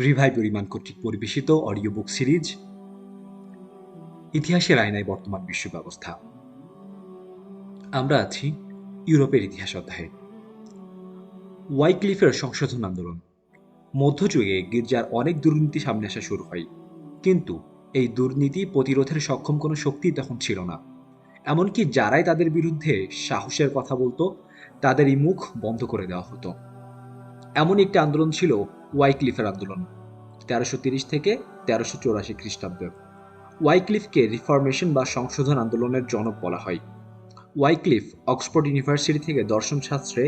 রিভাই পরিমাণ কর্তৃক পরিবেশিত অডিও বুক সিরিজ ইতিহাসের আয়নায় বর্তমান বিশ্ব ব্যবস্থা আমরা আছি ইউরোপের ইতিহাস অধ্যায়ে। ওয়াইক্লিফের সংশোধন আন্দোলন। মধ্যযুগে গির্জার অনেক দুর্নীতি সামনে আসা শুরু হয়। কিন্তু এই দুর্নীতি প্রতিরোধের সক্ষম কোনো শক্তি তখন ছিল না। এমনকি যারাই তাদের বিরুদ্ধে সাহসের কথা বলতো, তাদেরই মুখ বন্ধ করে দেওয়া হতো। এমন একটি আন্দোলন ছিল ওয়াইক্লিফের আন্দোলন, তেরোশো তিরিশ থেকে তেরোশো চৌরাশি খ্রিস্টাব্দে। ওয়াইক্লিফকে রিফরমেশন বা সংশোধন আন্দোলনের জনক বলা হয়। ওয়াইক্লিফ অক্সফোর্ড ইউনিভার্সিটি থেকে দর্শন শাস্ত্রে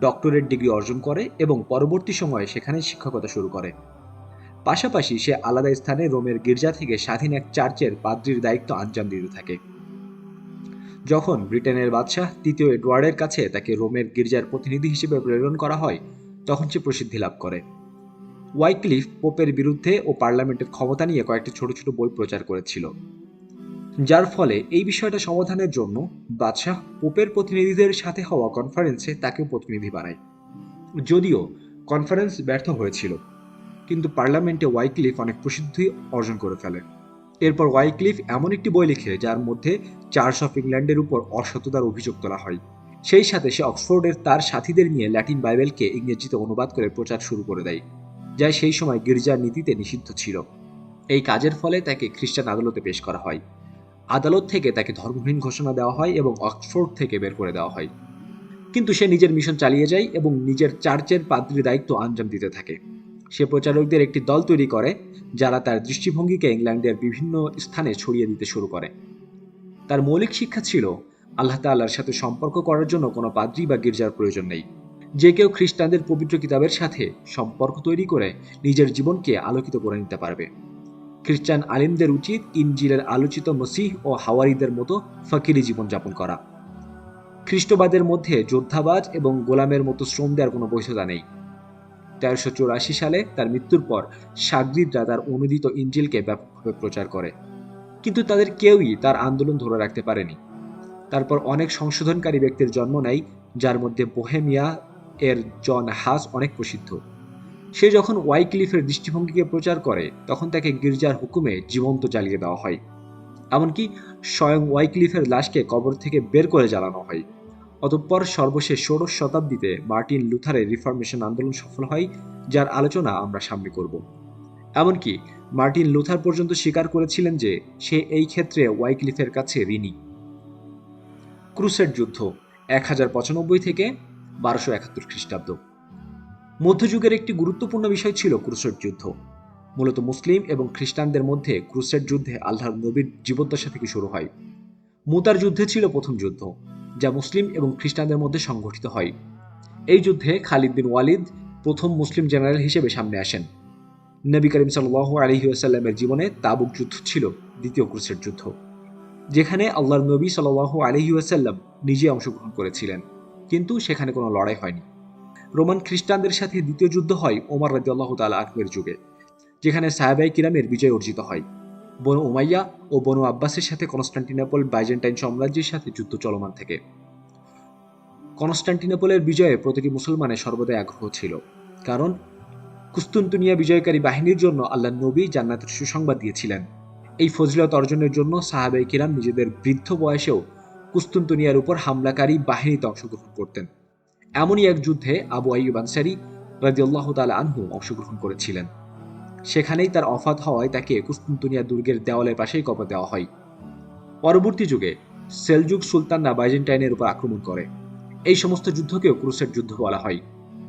ডক্টরেট ডিগ্রি অর্জন করে এবং পরবর্তী সময়ে সেখানে শিক্ষকতা শুরু করে। পাশাপাশি সে আলাদা স্থানে রোমের গির্জা থেকে স্বাধীন এক চার্চের পাদ্রির দায়িত্ব আঞ্জাম দিতে থাকে। যখন ব্রিটেনের বাদশাহ তৃতীয় এডওয়ার্ডের কাছে তাকে রোমের গির্জার প্রতিনিধি হিসেবে প্রেরণ করা হয়, তখন সে প্রসিদ্ধি লাভ করে। ওয়াইক্লিফ পোপের বিরুদ্ধে ও পার্লামেন্টের ক্ষমতা নিয়ে কয়েকটি ছোট ছোট বই প্রচার করেছিল। যার ফলে এই বিষয়টা সমাধানের জন্য বাদশাহ পোপের প্রতিনিধিদের সাথে হওয়া কনফারেন্সে তাকে প্রতিনিধি বানায়। যদিও কনফারেন্স ব্যর্থ হয়েছিল, কিন্তু পার্লামেন্টে ওয়াইক্লিফ অনেক প্রসিদ্ধি অর্জন করে ফেলে। এরপর ওয়াইক্লিফ এমন একটি বই লিখে যার মধ্যে চার্চ অফ ইংল্যান্ডের উপর অসততার অভিযোগ তোলা হয়। সেই সাথে সে অক্সফোর্ডের তার সাথীদের নিয়ে ল্যাটিন বাইবেলকে ইংরেজিতে অনুবাদ করে প্রচার শুরু করে দেয়। যা সেই সময় গির্জার নীতিতে নিষিদ্ধ ছিল। এই কাজের ফলে তাকে খ্রিস্টান আদালতে পেশ করা হয়। আদালত থেকে তাকে ধর্মহীন ঘোষণা দেওয়া হয় এবং অক্সফোর্ড থেকে বের করে দেওয়া হয়। কিন্তু সে নিজের মিশন চালিয়ে যায় এবং নিজের চার্চের পাদ্রির দায়িত্ব আঞ্জাম দিতে থাকে। সে প্রচারকদের একটি দল তৈরি করে, যারা তার দৃষ্টিভঙ্গিকে ইংল্যান্ডের বিভিন্ন স্থানে ছড়িয়ে দিতে শুরু করে। তার মৌলিক শিক্ষা ছিল, আল্লাহ তাল্লাহর সাথে সম্পর্ক করার জন্য কোনো পাদ্রি বা গির্জার প্রয়োজন নেই। যে কেউ খ্রিস্টানদের পবিত্র কিতাবের সাথে সম্পর্ক তৈরি করে নিজের জীবনকে আলোকিত করে নিতে পারবে। খ্রিস্টান আলিমদের উচিত ইনজিলের আলোচিত মসিহ ও হাওয়ারিদের মতো ফকিরি জীবনযাপন করা। খ্রিস্টবাদের মধ্যে যোদ্ধাবাজ এবং গোলামের মতো শ্রম দেওয়ার কোনো বৈধতা নেই। তেরোশো চৌরাশি সালে তার মৃত্যুর পর সাগরিদরা তার অনুদিত ইঞ্জিলকে ব্যাপকভাবে প্রচার করে। কিন্তু তাদের কেউই তার আন্দোলন ধরে রাখতে পারেনি। তারপর অনেক সংশোধনকারী ব্যক্তির জন্ম নেয়, যার মধ্যে বোহেমিয়া এর জন হাস অনেক প্রসিদ্ধ। সে যখন ওয়াইক্লিফের দৃষ্টিভঙ্গিকে প্রচার করে, তখন তাকে গির্জার হুকুমে জীবন্ত জ্বালিয়ে দেওয়া হয়। এমনকি স্বয়ং ওয়াইক্লিফের লাশকে কবর থেকে বের করে জ্বালানো হয়। অতঃপর সর্বশেষ ষোড়শ শতাব্দীতে মার্টিন লুথারের রিফরমেশন আন্দোলন সফল হয়, যার আলোচনা আমরা সামনে করব। এমনকি মার্টিন লুথার পর্যন্ত স্বীকার করেছিলেন যে, সে এই ক্ষেত্রে ওয়াইক্লিফের কাছে ঋণী। ক্রুসের যুদ্ধ, এক হাজার পঁচানব্বই থেকে বারোশো একাত্তর খ্রিস্টাব্দ। মধ্যযুগের একটি গুরুত্বপূর্ণ বিষয় ছিল ক্রুসের যুদ্ধ। মূলত মুসলিম এবং খ্রিস্টানদের মধ্যে ক্রুসের যুদ্ধে আল্লাহর নবীর জীবদ্দশা থেকে শুরু হয়। মুতার যুদ্ধে ছিল প্রথম যুদ্ধ, যা মুসলিম এবং খ্রিস্টানদের মধ্যে সংঘটিত হয়। এই যুদ্ধে খালিদ বিন ওয়ালিদ প্রথম মুসলিম জেনারেল হিসেবে সামনে আসেন। নবী করিম সাল্লাহ আলহিউসাল্লামের জীবনে তাবুক যুদ্ধ ছিল দ্বিতীয় ক্রুসের যুদ্ধ, যেখানে আল্লাহর নবী সাল্লাহ আলহিউসাল্লাম নিজে অংশগ্রহণ করেছিলেন। কিন্তু সেখানে কোনো লড়াই হয়নি। রোমান খ্রিস্টানদের সাথে দ্বিতীয় যুদ্ধ হয় ওমর রাজি আল্লাহ তালা আকবের যুগে, যেখানে সাহেবাই কিরামের বিজয় অর্জিত হয়। বনু উমাইয়া ও বনু আব্বাসের সাথে কনস্টান্টিনোপল বাইজেন্টাইন সাম্রাজ্যের সাথে যুদ্ধ চলমান থেকে। কনস্টান্টিনোপলের বিজয়ে প্রতিটি মুসলমানের সর্বদাই আগ্রহ ছিল, কারণ কুস্তুন্তুনিয়া বিজয়কারী বাহিনীর জন্য আল্লাহ নবী জান্নাতের সুসংবাদ দিয়েছিলেন। এই ফজিলত অর্জনের জন্য সাহাবাই কিরাম নিজেদের বৃদ্ধ বয়সেও কুস্তুন্তুনিয়ার উপর হামলাকারী বাহিনীতে অংশগ্রহণ করতেন। এমনই এক যুদ্ধে আবু আইয়ুব আনসারি রাজিউল্লাহ তালা আনহু অংশগ্রহণ করেছিলেন। সেখানেই তার অফাত হওয়ায় তাকে কুস্তুন্তুনিয়া দুর্গের দেওয়ালের পাশেই কবর দেওয়া হয়। পরবর্তী যুগে সেলজুক সুলতানরা বাইজেন্টাইনের উপর আক্রমণ করে। এই সমস্ত যুদ্ধকেও ক্রুসের যুদ্ধ বলা হয়।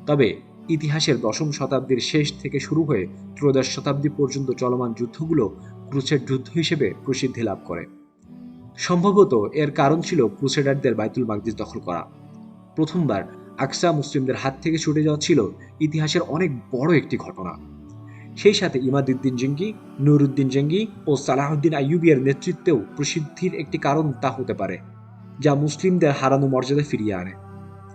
তবে ইতিহাসের দশম শতাব্দীর শেষ থেকে শুরু হয়ে ত্রয়োদশ শতাব্দী পর্যন্ত চলমান যুদ্ধগুলো ক্রুসের যুদ্ধ হিসেবে প্রসিদ্ধি লাভ করে। সম্ভবত এর কারণ ছিল ক্রুসেডারদের বাইতুল মাকদিস দখল করা। প্রথমবার আকসা মুসলিমদের হাত থেকে ছুটে যাওয়া ছিল ইতিহাসের অনেক বড় একটি ঘটনা। সেই সাথে ইমাদুদ্দিন জঙ্গি, নুরুদ্দিন জঙ্গি ও সালাহুদ্দিন আইয়ুবিয়ার নেতৃত্বেও প্রসিদ্ধির একটি কারণ তা হতে পারে, যা মুসলিমদের হারানো মর্যাদা ফিরিয়ে আনে।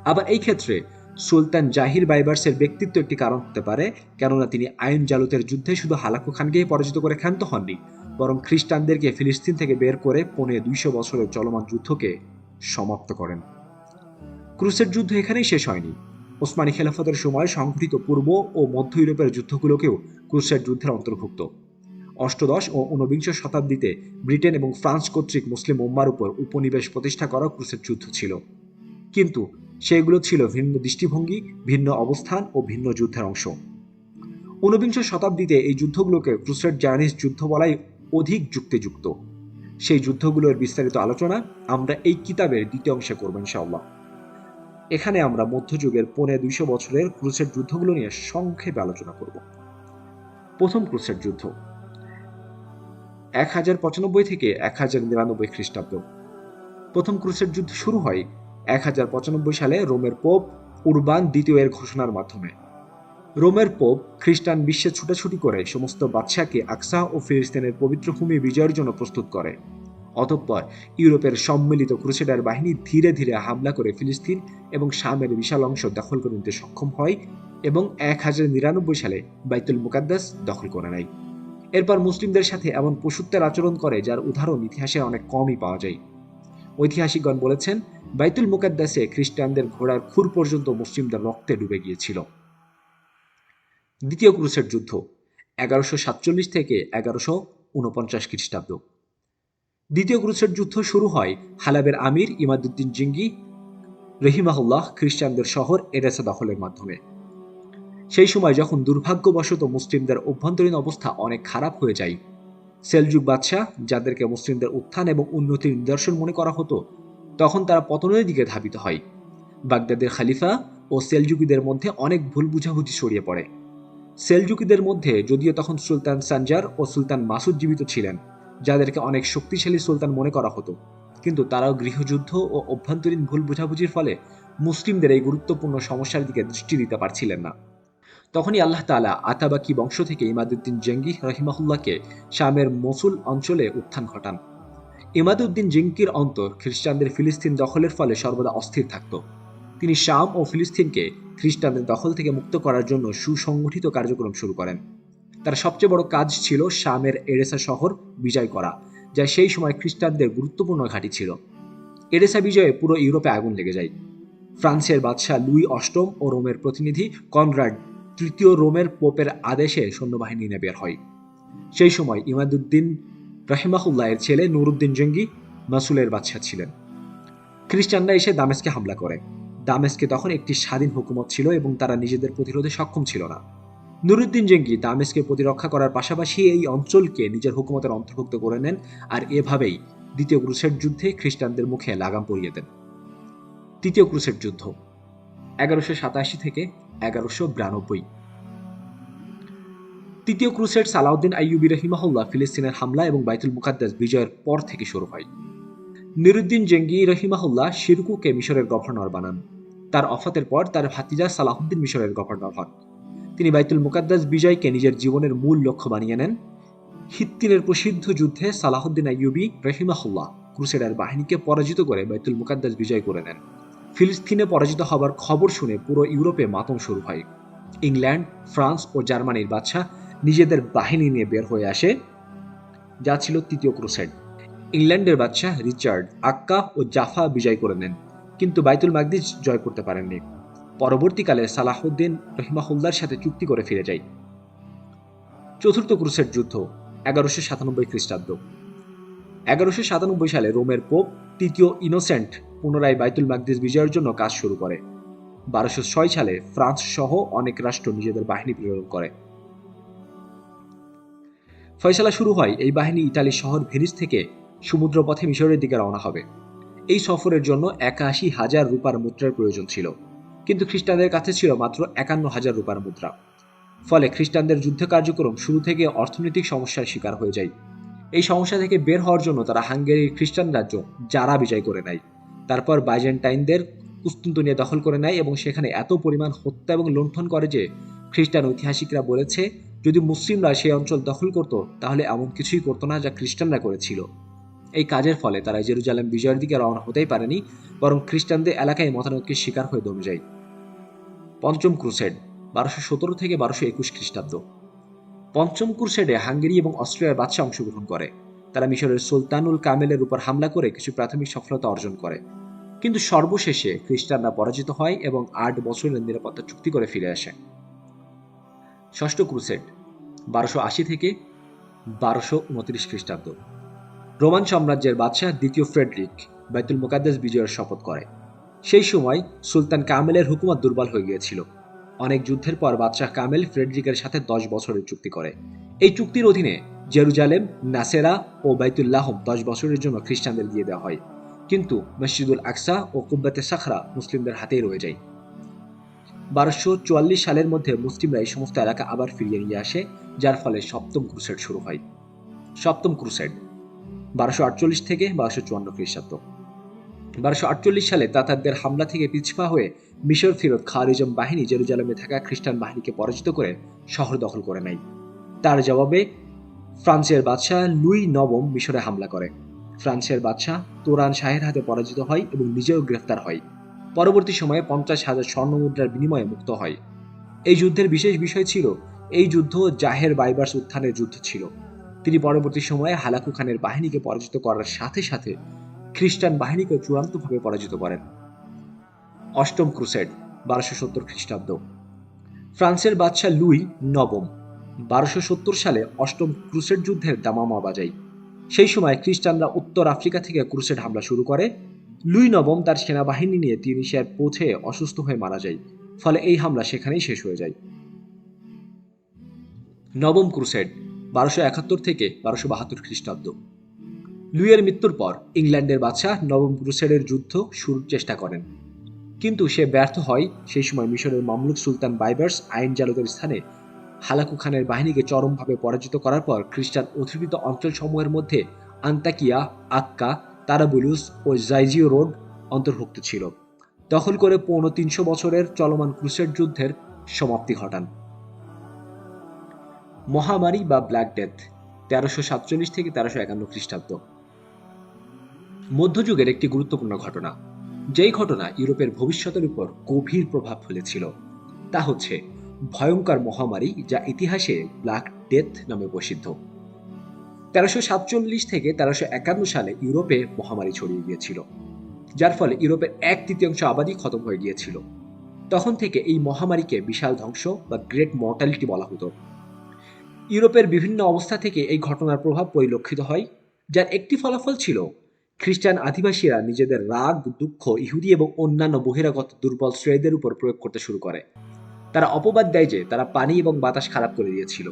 আবার এই ক্ষেত্রে সুলতান জাহির বাইবার্সের ব্যক্তিত্ব একটি কারণ হতে পারে, কেননা তিনি আইন জালুতের যুদ্ধে শুধু হালাকু খানকেই পরাজিত করে ক্ষান্ত হননি বরং খ্রিস্টানদেরকে ফিলিস্তিন থেকে বের করে পৌনে দুইশো বছরের চলমান যুদ্ধকে সমাপ্ত করেন। ক্রুসের যুদ্ধ এখানেই শেষ হয়নি। ওসমানী খেলাফতের সময় সংঘটিত পূর্ব ও মধ্য ইউরোপের যুদ্ধগুলোকেও ক্রুসেড যুদ্ধের অন্তর্ভুক্ত। অষ্টদশ ও ঊনবিংশ শতাব্দীতে ব্রিটেন এবং ফ্রান্স কর্তৃক মুসলিম উম্মার উপর উপনিবেশ প্রতিষ্ঠা করা ক্রুসের যুদ্ধ ছিল। কিন্তু সেগুলো ছিল ভিন্ন দৃষ্টিভঙ্গি, ভিন্ন অবস্থান ও ভিন্ন যুদ্ধের অংশ। ঊনবিংশ শতাব্দীতে এই যুদ্ধগুলোকে ক্রুসেড জার্নিস যুদ্ধ বলাই অধিক যুক্তিযুক্ত। সেই যুদ্ধগুলোর বিস্তারিত আলোচনা আমরা এই কিতাবের দ্বিতীয় অংশে করব ইনশাআল্লাহ। এখানে আমরা মধ্যযুগের পৌনে দুইশো বছরের ক্রুসের যুদ্ধগুলো নিয়ে সংক্ষেপে আলোচনা করব। প্রথম ক্রুসের যুদ্ধ। এক হাজার পঁচানব্বই থেকে এক হাজার নিরানব্বই খ্রিস্টাব্দ। প্রথম ক্রুসের যুদ্ধ শুরু হয় এক হাজার পঁচানব্বই সালে রোমের পোপ উরবান দ্বিতীয় এর ঘোষণার মাধ্যমে। রোমের পোপ খ্রিস্টান বিশ্বে ছুটাছুটি করে সমস্ত বাদশাকে আকসা ও ফিলিস্তিনের পবিত্র ভূমি বিজয়ের জন্য প্রস্তুত করে। অতঃপর ইউরোপের সম্মিলিত ক্রুসেডার বাহিনী ধীরে ধীরে হামলা করে ফিলিস্তিন এবং শামের বিশাল অংশ দখল করে নিতে সক্ষম হয় এবং এক হাজার নিরানব্বই সালে বাইতুল মুকাদ্দাস দখল করে নেয়। এরপর মুসলিমদের সাথে এমন পশুত্বের আচরণ করে যার উদাহরণ ইতিহাসে অনেক কমই পাওয়া যায়। ঐতিহাসিকগণ বলেছেন, বাইতুল মুকাদ্দাসে খ্রিস্টানদের ঘোড়ার খুর পর্যন্ত মুসলিমদের রক্তে ডুবে গিয়েছিল। দ্বিতীয় ক্রুসের যুদ্ধ, এগারোশো সাতচল্লিশ থেকে এগারোশো উনপঞ্চাশ খ্রিস্টাব্দ। দ্বিতীয় ক্রুসের যুদ্ধ শুরু হয় হালাবের আমির ইমাদুদ্দিন জিঙ্গি, রহিমাহুল্লাহ খ্রিস্টানদের শহর এডেসা দখলের মাধ্যমে। সেই সময় যখন দুর্ভাগ্যবশত মুসলিমদের অভ্যন্তরীণ অবস্থা অনেক খারাপ হয়ে যায়, সেলজুক বাদশাহ, যাদেরকে মুসলিমদের উত্থান এবং উন্নতির নিদর্শন মনে করা হতো, তখন তারা পতনের দিকে ধাবিত হয়। বাগদাদের খালিফা ও সেলজুকিদের মধ্যে অনেক ভুল বুঝাবুঝি ছড়িয়ে পড়ে। সেলজুকিদের মধ্যে যদিও তখন সুলতান সানজার ও সুলতান মাসুদ জীবিত ছিলেন, যাদেরকে অনেক শক্তিশালী সুলতান মনে করা হতো। কিন্তু তারাও গৃহযুদ্ধ ও অভ্যন্তরীণ ভুল বুঝাবুঝির ফলে মুসলিমদের এই গুরুত্বপূর্ণ সমস্যার দিকে দৃষ্টি দিতে পারছিলেন না। তখনই আল্লাহ তালা আতাবাকি বংশ থেকে ইমাদুদ্দিন জেঙ্গি রহিমাহুল্লাহকে শামের মসুল অঞ্চলে উত্থান ঘটান। ইমাদুদ্দিন জেঙ্কির অন্তর খ্রিস্টানদের ফিলিস্তিন দখলের ফলে সর্বদা অস্থির থাকত। তিনি শাম ও ফিলিস্তিনকে খ্রিস্টানদের দখল থেকে মুক্ত করার জন্য সুসংগঠিত কার্যক্রম শুরু করেন। তার সবচেয়ে বড় কাজ ছিল শামের এরেসা শহর বিজয় করা, যা সেই সময় খ্রিস্টানদের গুরুত্বপূর্ণ ঘাঁটি ছিল। এরেসা বিজয়ে পুরো ইউরোপে আগুন লেগে যায়। ফ্রান্সের বাদশাহ লুই অষ্টম ও রোমের প্রতিনিধি কনরাড তৃতীয় রোমের পোপের আদেশে সৈন্যবাহিনী নিয়ে বের হয়। সেই সময় ইমাদুদ্দিন রাহিমাহুল্লাহের ছেলে নুরুদ্দিন জঙ্গি মাসুলের বাদশাহ ছিলেন। খ্রিস্টানরা এসে দামেস্কে হামলা করে। দামেস্কে তখন একটি স্বাধীন হুকুমত ছিল এবং তারা নিজেদের প্রতিরোধে সক্ষম ছিল না। নুরুদ্দিন জেঙ্গি দামেস্কে প্রতিরক্ষা করার পাশাপাশি এই অঞ্চলকে নিজের হুকুমতের অন্তর্ভুক্ত করে নেন আর এভাবেই দ্বিতীয় ক্রুসেড যুদ্ধে খ্রিস্টানদের মুখে লাগাম পরিয়ে দেন। তৃতীয় ক্রুসেড যুদ্ধ, এগারোশো সাতাশি থেকে এগারোশো বিরানব্বই। তৃতীয় ক্রুসেড সালাউদ্দিন আইয়ুবি রহিমাহুল্লাহ ফিলিস্তিনের হামলা এবং বাইতুল মুকাদ্দাস বিজয়ের পর থেকে শুরু হয়। নিরুদ্দিন জেঙ্গি রহিমাহুল্লাহ শিরকুকে মিশরের গভর্নর বানান। তার অফাতের পর তার ভাতিজা সালাহুদ্দিন মিশরের গভর্নর হন। তিনি বাইতুল মুকাদ্দাস বিজয়কে নিজের জীবনের মূল লক্ষ্য বানিয়ে নেন। হিত্তিনের প্রসিদ্ধ যুদ্ধে সালাহুদ্দিন আইয়ুবি রহিমাহুল্লাহ ক্রুসেডার বাহিনীকে পরাজিত করে বাইতুল মুকাদ্দাস বিজয় করে নেন। ফিলিস্তিনে পরাজিত হবার খবর শুনে পুরো ইউরোপে মাতম শুরু হয়। ইংল্যান্ড, ফ্রান্স ও জার্মানির বাদশাহ নিজেদের বাহিনী নিয়ে বের হয়ে আসে, যা ছিল তৃতীয় ক্রুসেড। ইংল্যান্ডের বাদশাহ রিচার্ড আক্কা ও জাফা বিজয় করে নেন। কিন্তু বাইতুল মাকদিস জয় করতে পারেননি। পরবর্তীকালে সালাহুদ্দিন রহিমাহুল্লার সাথে চুক্তি করে ফিরে যায়। চতুর্থ ক্রুসেড যুদ্ধ, এগারোশো সাতানব্বই খ্রিস্টাব্দ। এগারোশো সাতানব্বই সালে রোমের পোপ তৃতীয় ইনোসেন্ট পুনরায় বাইতুল মাকদিস বিজয়ের জন্য কাজ শুরু করে। বারোশো ছয় সালে ফ্রান্স সহ অনেক রাষ্ট্র নিজেদের বাহিনী প্রেরণ করে। ফয়সালা শুরু হয় এই বাহিনী ইতালি শহর ভেনিস থেকে সমুদ্রপথে মিশরের দিকে রওনা হবে। এই সফরের জন্য একাশি হাজার রূপার মুদ্রার প্রয়োজন ছিল। কিন্তু খ্রিস্টানদের কাছে ছিল মাত্র একান্ন হাজার রূপার মুদ্রা। ফলে খ্রিস্টানদের যুদ্ধ কার্যক্রম শুরু থেকে অর্থনৈতিক সমস্যার শিকার হয়ে যায়। এই সমস্যা থেকে বের হওয়ার জন্য তারা হাঙ্গেরির খ্রিস্টান রাজ্য যারা বিজয় করে নেয়, তারপর বাইজেন্টাইনদের কুস্তুন্তনিয়া দখল করে নেয় এবং সেখানে এত পরিমাণ হত্যা এবং লুণ্ঠন করে যে খ্রিস্টান ঐতিহাসিকরা বলেছে, যদি মুসলিমরা সেই অঞ্চল দখল করত, তাহলে এমন কিছুই করতো না যা খ্রিস্টানরা করেছিল। এই কাজের ফলে তারা জেরুজালেম বিজয়ের দিকে রওনা হতেই পারেনি, বরং খ্রিস্টানদের এলাকায় মতানৈক্যের শিকার হয়ে দমে যায় পঞ্চম ক্রুসেড, বারোশো সতেরো থেকে বারোশো একুশ খ্রিস্টাব্দ। পঞ্চম ক্রুসেডে হাঙ্গেরি এবং অস্ট্রিয়ার বাদশাহ অংশগ্রহণ করে। তারা মিশরের সুলতানুল কামেলের উপর হামলা করে কিছু প্রাথমিক সফলতা অর্জন করে। কিন্তু সর্বশেষে খ্রিস্টানরা পরাজিত হয় এবং আট বছরের নিরাপত্তা চুক্তি করে ফিরে আসে। ষষ্ঠ ক্রুসেড, বারোশো আশি থেকে বারোশো উনত্রিশ খ্রিস্টাব্দ। রোমান সাম্রাজ্যের বাদশাহ দ্বিতীয় ফ্রেডরিক বাইতুল মোকাদ্দেস বিজয়ের শপথ করে। সেই সময় সুলতান কামেলের হুকুমত দুর্বল হয়ে গিয়েছিল। অনেক যুদ্ধের পর বাদশাহ কামেল ফ্রেডরিকের সাথে দশ বছরের চুক্তি করে। এই চুক্তির অধীনে জেরুজালেম, নাসেরা ও বাইতুল্লাহম দশ বছরের জন্য খ্রিস্টানদের দিয়ে দেওয়া হয়। কিন্তু মসজিদুল আকসা ও কুব্বাতে সাখরা মুসলিমদের হাতেই রয়ে যায়। বারোশো চুয়াল্লিশ সালের মধ্যে মুসলিমরা এই সমস্ত এলাকা আবার ফিরিয়ে নিয়ে আসে, যার ফলে সপ্তম ক্রুসেড শুরু হয়। সপ্তম ক্রুসেড বারোশো আটচল্লিশ থেকে বারোশো চুয়ান্ন খ্রিস্টাব্দ। বারোশো আটচল্লিশ সালে তাতারদের হামলা থেকে পিছপা হয়ে মিশর ফিরত খারিজম বাহিনী জেরুজালেমে থাকা খ্রিস্টান বাহিনীকে পরাজিত করে শহর দখল করে নেয়। তার জবাবে ফ্রান্সের বাদশাহ লুই নবম মিশরে হামলা করে। ফ্রান্সের বাদশাহ তোরান শাহের হাতে পরাজিত হয় এবং নিজেও গ্রেফতার হয়। পরবর্তী সময়ে পঞ্চাশ হাজার স্বর্ণ মুদ্রার বিনিময়ে মুক্ত হয়। এই যুদ্ধের বিশেষ বিষয় ছিল, এই যুদ্ধ জাহের বাইবার্স উত্থানের যুদ্ধ ছিল। তিনি পরবর্তী সময়ে হালাকু খানের বাহিনীকে পরাজিত করার সাথে সাথে খ্রিস্টান বাহিনীকে চূড়ান্তভাবে পরাজিত করেন। অষ্টম ক্রুসেড, বারোশো সত্তর খ্রিস্টাব্দ। ফ্রান্সের বাদশাহ লুই নবম, বারোশো সত্তর সালে অষ্টম ক্রুসেড যুদ্ধের দামামা বাজায়। সেই সময় খ্রিস্টানরা উত্তর আফ্রিকা থেকে ক্রুসেড হামলা শুরু করে। লুই নবম তার সেনাবাহিনী নিয়ে তিউনিশিয়ার পৌঁছে অসুস্থ হয়ে মারা যায়, ফলে এই হামলা সেখানেই শেষ হয়ে যায়। নবম ক্রুসেড বারোশো একাত্তর থেকে বারোশো বাহাত্তর খ্রিস্টাব্দ। লুইয়ের মৃত্যুর পর ইংল্যান্ডের বাদশাহ নবম ক্রুসেডের যুদ্ধ শুরুর চেষ্টা করেন। কিন্তু সে ব্যর্থ হয় সেই সময় মিশরের মামলুক সুলতান বাইবার্স আইন জালতের স্থানে হালাকু খানের বাহিনীকে চরমভাবে পরাজিত করার পর খ্রিস্টান অধিকৃত অঞ্চলসমূহের মধ্যে আন্তাকিয়া, আক্কা, তারাবুলুস ও জাইজিও রোড অন্তর্ভুক্ত ছিল। দখল করে পৌনে তিনশো বছরের চলমান ক্রুসেড যুদ্ধের সমাপ্তি ঘটান। মহামারী বা ব্ল্যাক ডেথ তেরোশো সাতচল্লিশ থেকে তেরোশো একান্ন খ্রিস্টাব্দ। মধ্যযুগের একটি গুরুত্বপূর্ণ ঘটনা, যেই ঘটনা ইউরোপের ভবিষ্যতের উপর গভীর প্রভাব ফেলেছিল, তা হচ্ছে ভয়ঙ্কর মহামারী যা ইতিহাসে ব্ল্যাক ডেথ নামে প্রসিদ্ধ। তেরোশো সাতচল্লিশ থেকে তেরোশো একান্ন সালে ইউরোপে মহামারী ছড়িয়ে গিয়েছিল, যার ফলে ইউরোপের এক তৃতীয়াংশ আবাদি খতম হয়ে গিয়েছিল। তখন থেকে এই মহামারীকে বিশাল ধ্বংস বা গ্রেট মর্টালিটি বলা হতো। ইউরোপের বিভিন্ন অবস্থা থেকে এই ঘটনার প্রভাব পরিলক্ষিত হয়, যার একটি ফলাফল ছিল, খ্রিস্টান আদিবাসীরা নিজেদের রাগ, দুঃখ, ইহুদি এবং অন্যান্য বহিরাগত দুর্বল শ্রেণীদের উপর প্রয়োগ করতে শুরু করে। তারা অপবাদ দেয় যে তারা পানি এবং বাতাস খারাপ করে দিয়েছিল,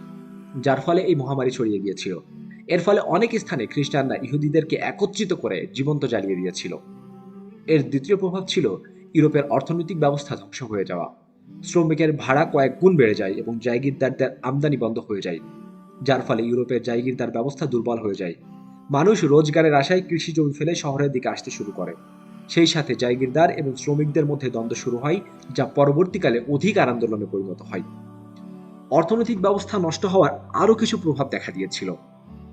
যার ফলে এই মহামারী ছড়িয়ে গিয়েছিল। এর ফলে অনেক স্থানে খ্রিস্টানরা ইহুদিদেরকে একত্রিত করে জীবন্ত জ্বালিয়ে দিয়েছিল। এর দ্বিতীয় প্রভাব ছিল ইউরোপের অর্থনৈতিক ব্যবস্থা ধ্বংস হয়ে যাওয়া। শ্রমিকের ভাড়া কয়েক গুণ বেড়ে যায় এবং জায়গিরদারদের আমদানি বন্ধ হয়ে যায়, যার ফলে ইউরোপের জায়গিরদার ব্যবস্থা দুর্বল হয়ে যায়। মানুষ রোজগারের আশায় কৃষি জমি ফেলে শহরের দিকে আসতে শুরু করে। সেই সাথে জায়গিরদার এবং শ্রমিকদের মধ্যে দ্বন্দ্ব শুরু হয়, যা পরবর্তীকালে অধিকার আন্দোলনে পরিণত হয়। অর্থনৈতিক ব্যবস্থা নষ্ট হওয়ার আরও কিছু প্রভাব দেখা দিয়েছিল।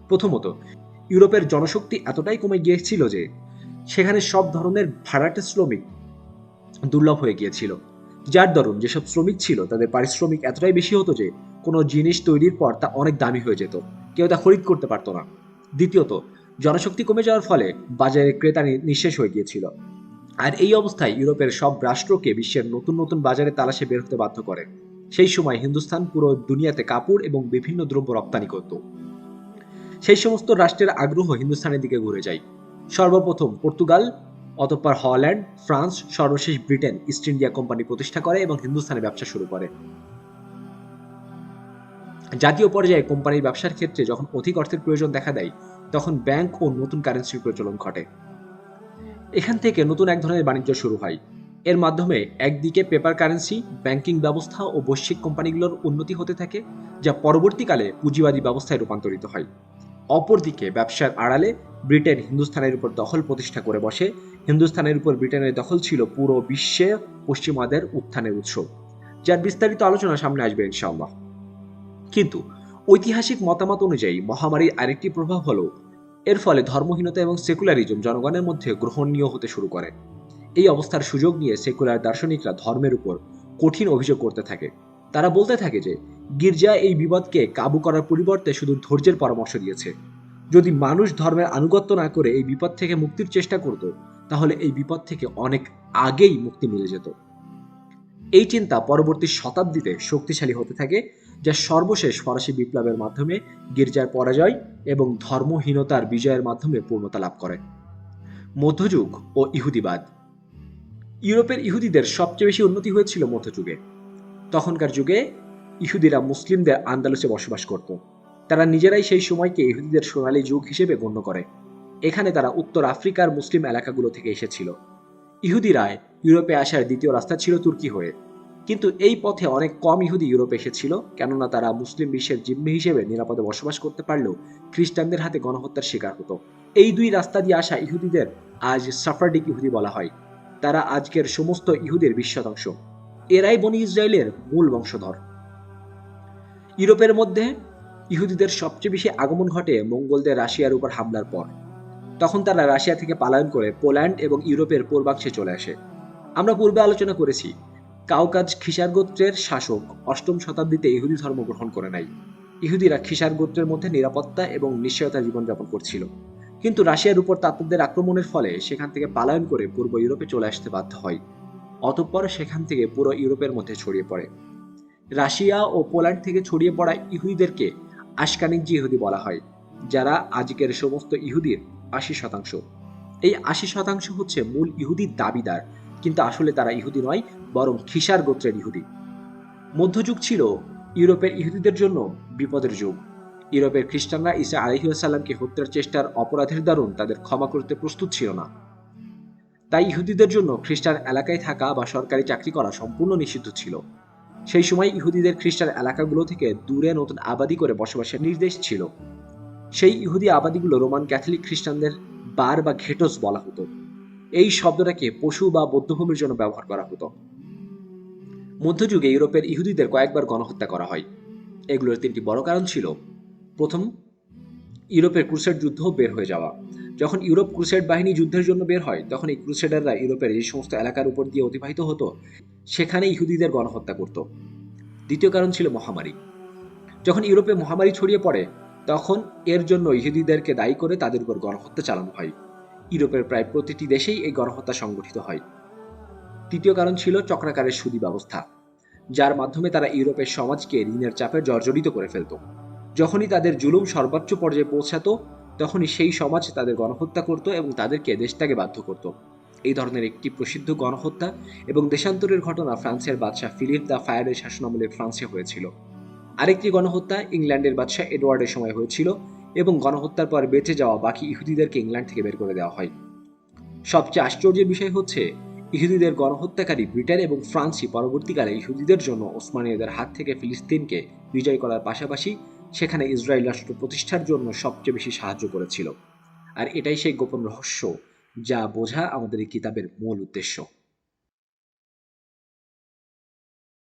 প্রথমত, ইউরোপের জনশক্তি এতটাই কমে গিয়েছিল যে, সেখানে সব ধরনের ভাড়াটে শ্রমিক দুর্লভ হয়ে গিয়েছিল। যার দরুন যেসব শ্রমিক ছিল, তাদের পারিশ্রমিক এতটাই বেশি হতো যে, কোনো জিনিস তৈরির পর তা অনেক দামি হয়ে যেত। কেউ তা খরিদ করতে পারতো না। দ্বিতীয়ত, জনশক্তি কমে যাওয়ার ফলে বাজারে ক্রেতা নিঃশেষ হয়ে গিয়েছিল। আর এই অবস্থায় ইউরোপের সব রাষ্ট্রকে বিশ্বের নতুন নতুন বাজারে তালাশে বের হতে বাধ্য করে। সেই সময় হিন্দুস্তান পুরো দুনিয়াতে কাপড় এবং বিভিন্ন দ্রব্য রপ্তানি করত। সেই সমস্ত রাষ্ট্রের আগ্রহ হিন্দুস্তানের দিকে ঘুরে যায়। সর্বপ্রথম পর্তুগাল অতঃপর হল্যান্ড, ফ্রান্স, সর্বশেষ ব্রিটেন, ইস্ট ইন্ডিয়া কোম্পানি প্রতিষ্ঠা করে এবং হিন্দুস্তানে ব্যবসা শুরু করে। জাতীয় পর্যায়ে কোম্পানির ব্যবসার ক্ষেত্রে যখন অধিক অর্থের প্রয়োজন দেখা দেয়, তখন ব্যাংক ও নতুন কারেন্সির প্রচলন ঘটে। এখান থেকে নতুন এক ধরনের বাণিজ্য শুরু হয়। এর মাধ্যমে একদিকে পেপার কারেন্সি, ব্যাংকিং ব্যবস্থা ও বৈশ্বিক কোম্পানিগুলোর উন্নতি হতে থাকে, যা পরবর্তীকালে পুঁজিবাদী ব্যবস্থায় রূপান্তরিত হয়। অপরদিকে ব্যবসার আড়ালে ব্রিটেন হিন্দুস্থানের উপর দখল প্রতিষ্ঠা করে বসে। হিন্দুস্থানের উপর ব্রিটেনের দখল ছিল পুরো বিশ্বে পশ্চিমাদের উত্থানের উৎস। যার বিস্তারিত আলোচনা সামনে আসবে ইনশাআল্লাহ। কিন্তু ঐতিহাসিক মতামত অনুযায়ী মহামারীর আরেকটি প্রভাব হলো, এর ফলে ধর্মহীনতা এবং সেকুলারিজম জনগণের মধ্যে গ্রহণীয় হতে শুরু করে। এই অবস্থার সুযোগ নিয়ে সেকুলার দার্শনিকরা ধর্মের উপর কঠিন অভিযোগ করতে থাকে। তারা বলতে থাকে যে গির্জা এই বিপদকে কাবু করার পরিবর্তে শুধু ধৈর্যের পরামর্শ দিয়েছে। যদি মানুষ ধর্মের আনুগত্য না করে এই বিপদ থেকে মুক্তির চেষ্টা করত, তাহলে এই বিপদ থেকে অনেক আগেই মুক্তি মিলে যেত। এই চিন্তা পরবর্তী শতাব্দীতে শক্তিশালী হতে থাকে, যা সর্বশেষ ফরাসি বিপ্লবের মাধ্যমে গির্জার পরাজয় এবং ধর্মহীনতার বিজয়ের মাধ্যমে পূর্ণতা লাভ করে। মধ্যযুগ ও ইহুদিবাদ। ইউরোপের ইহুদিদের সবচেয়ে বেশি উন্নতি হয়েছিল মধ্যযুগে। তখনকার যুগে ইহুদিরা মুসলিমদের আন্দালুসে বসবাস করত। তারা নিজেরাই সেই সময়কে ইহুদিদের সোনালী যুগ হিসেবে গণ্য করে। এখানে তারা উত্তর আফ্রিকার মুসলিম এলাকাগুলো থেকে এসেছিল। ইহুদিরা ইউরোপে আসার দ্বিতীয় রাস্তা ছিল তুর্কি হয়ে। কিন্তু এই পথে অনেক কম ইহুদি ইউরোপে এসেছিল, কেননা তারা মুসলিম বিশ্বের জিম্মি হিসেবে নিরাপদে বসবাস করতে পারলেও খ্রিস্টানদের হাতে গণহত্যার শিকার হতো। এই দুই রাস্তা দিয়ে আসা ইহুদিদের আজ সাফারডিক ইহুদি বলা হয়। তারা আজকের সমস্ত ইহুদের বিশ শতাংশ এরাই বনি ইসরায়েলের মূল বংশধর। ইউরোপের মধ্যে ইহুদিদের সবচেয়ে বেশি আগমন ঘটে মঙ্গলদের রাশিয়ার উপর হামলার পর। তখন তারা রাশিয়া থেকে পালায়ন করে পোল্যান্ড এবং ইউরোপের পূর্বাংশে চলে আসে। আমরা পূর্বে আলোচনা করেছি, কাউকাজ খিসার গোত্রের শাসক অষ্টম শতাব্দীতে ইহুদি ধর্ম গ্রহণ করে নাই। ইহুদিরা খিসার গোত্রের মধ্যে নিরাপত্তা এবং নিশ্চয়তা জীবনযাপন করছিল। কিন্তু রাশিয়ার উপর তাতারদের আক্রমণের ফলে সেখান থেকে পালায়ন করে পূর্ব ইউরোপে চলে আসতে বাধ্য হয়। অতঃপর সেখান থেকে পুরো ইউরোপের মধ্যে ছড়িয়ে পড়ে। রাশিয়া ও পোল্যান্ড থেকে ছড়িয়ে পড়া ইহুদিদেরকে আশকানিজি ইহুদি বলা হয়, যারা আজকের সমস্ত ইহুদির আশি শতাংশ। এই আশি শতাংশ হচ্ছে মূল ইহুদির দাবিদার, কিন্তু আসলে তারা ইহুদি নয়, বরং খিসার গোত্রের ইহুদি। মধ্যযুগ ছিল ইউরোপের ইহুদিদের জন্য বিপদের যুগ। ইউরোপের খ্রিস্টানরা ইসা আলহিউসাল্লামকে হত্যার চেষ্টার অপরাধের দারুণ তাদের ক্ষমা করতে প্রস্তুত ছিল না। তাই ইহুদিদের জন্য খ্রিস্টান এলাকায় থাকা বা সরকারি চাকরি করা সম্পূর্ণ নিষিদ্ধ ছিল। সেই সময় ইহুদিদের খ্রিস্টান এলাকাগুলো থেকে দূরে নতুন আবাদি করে বসবাসের নির্দেশ ছিল। সেই ইহুদি আবাদিগুলো রোমান ক্যাথলিক খ্রিস্টানদের বার বা ঘেটস বলা হতো। এই শব্দটাকে পশু বা বৌদ্ধভূমির জন্য ব্যবহার করা হতো। মধ্যযুগে ইউরোপের ইহুদিদের কয়েকবার গণহত্যা করা হয়। এগুলোর তিনটি বড় কারণ ছিল। প্রথম, ইউরোপের ক্রুসেড যুদ্ধ বের হয়ে যাওয়া। যখন ইউরোপ ক্রুসেড বাহিনী যুদ্ধের জন্য বের হয়, তখন এই ক্রুসেডাররা ইউরোপের যে সমস্ত এলাকার উপর দিয়ে অতিবাহিত হতো। সেখানে ইহুদিদের গণহত্যা করত। দ্বিতীয় কারণ ছিল মহামারী। যখন ইউরোপে মহামারী ছড়িয়ে পড়ে, তখন এর জন্য ইহুদিদেরকে দায়ী করে তাদের উপর গণহত্যা চালানো হয়। ইউরোপের প্রায় প্রতিটি দেশেই এই গণহত্যা সংগঠিত হয়। তৃতীয় কারণ ছিল চক্রাকারের সুদী ব্যবস্থা যার মাধ্যমে তারা ইউরোপের সমাজকে ঋণের চাপে জর্জরিত করে ফেলত। যখনই তাদের জুলুম সর্বোচ্চ পর্যায়ে পৌঁছাতো তখনই সেই সমাজ তাদের গণহত্যা করত এবং তাদেরকে দেশটাকে বাধ্য করত। এই ধরনের একটি প্রসিদ্ধ গণহত্যা এবং দেশান্তরের ঘটনা ফ্রান্সের বাদশাহ ফিলিপ দ্য ফায়ারের শাসনামলে ফ্রান্সে হয়েছিল। আরেকটি গণহত্যা ইংল্যান্ডের বাদশাহ এডওয়ার্ডের সময় হয়েছিল এবং গণহত্যার পর বেঁচে যাওয়া বাকি ইহুদিদেরকে ইংল্যান্ড থেকে বের করে দেওয়া হয়। সবচেয়ে আশ্চর্যের বিষয় হচ্ছে, ইহুদিদের গণহত্যাকারী ব্রিটেন এবং ফ্রান্সই পরবর্তীকালে ইহুদিদের জন্য ওসমানীয়দের হাত থেকে ফিলিস্তিনকে বিজয় করার পাশাপাশি সেখানে ইসরায়েল রাষ্ট্র প্রতিষ্ঠার জন্য সবচেয়ে বেশি সাহায্য করেছিল। আর এটাই সেই গোপন রহস্য যা বোঝা আমাদের এই কিতাবের মূল উদ্দেশ্য।